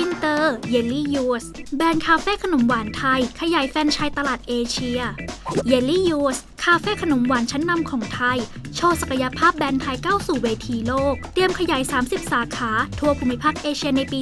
อินเตอร์ เยลลี่ยูส แบรนด์คาเฟ่ขนมหวานไทย ขยายแฟรนไชส์ตลาดเอเชีย เยลลี่ยูส คาเฟ่ขนมหวานชั้นนำของไทย โชว์ศักยภาพแบรนด์ไทยก้าวสู่เวทีโลก เตรียมขยาย 30 สาขา ทั่วภูมิภาคเอเชียในปี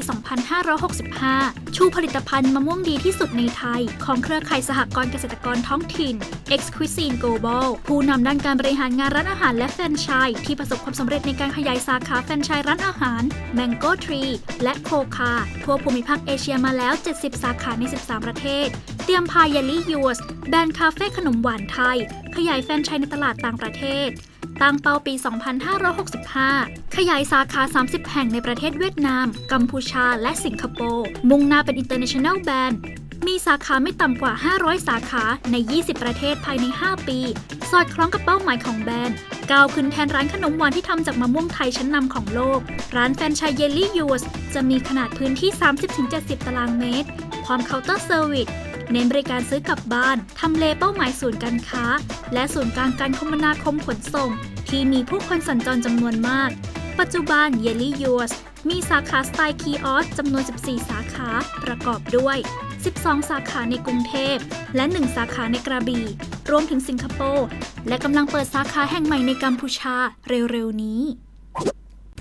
2565 ชูผลิตภัณฑ์มะม่วงดีที่สุดในไทย ของเครือข่ายสหกรณ์เกษตรกรท้องถิ่น Exquisine Global ผู้นำด้านการบริหารงานร้านอาหารและแฟรนไชส์ที่ประสบความสำเร็จในการขยายสาขาแฟรนไชส์ร้านอาหาร Mango Tree และโคคาทั่วภูมิภาคเอเชียมาแล้ว 70 สาขาใน 13 ประเทศเตรียมพายเยลลี่ยูสแบรนด์คาเฟ่ขนมหวานไทย ขยายแฟรนไชส์ในตลาดต่างประเทศตั้งเป้าปี 2565 ขยายสาขา 30 แห่งในประเทศเวียดนาม กัมพูชา และสิงคโปร์ มุ่งหน้าเป็น International Brand มีสาขาไม่ต่ำกว่า 500 สาขาใน 20 ประเทศภายใน 5 ปี สอดคล้องกับเป้าหมายของแบรนด์ ก้าวขึ้นแทนร้านขนมหวานที่ทำจากมะม่วงไทยชั้นนำของโลก ร้านแฟนไชส์เยลลี่ยูสจะมีขนาดพื้นที่ 30-70 ตารางเมตร พร้อมเคาน์เตอร์เซอร์วิส เน้นบริการซื้อกลับบ้าน ทำเลเป้าหมายศูนย์การค้า และศูนย์กลางการคมนาคมขนส่ง ที่มีผู้คนสัญจรจำนวนมาก ปัจจุบัน Yelly Yours มีสาขาสไตล์คีออสจำนวน 14 สาขา ประกอบด้วย 12 สาขาในกรุงเทพ และ 1 สาขาในกระบี่ รวมถึงสิงคโปร์ และกำลังเปิดสาขาแห่งใหม่ในกัมพูชาเร็วๆนี้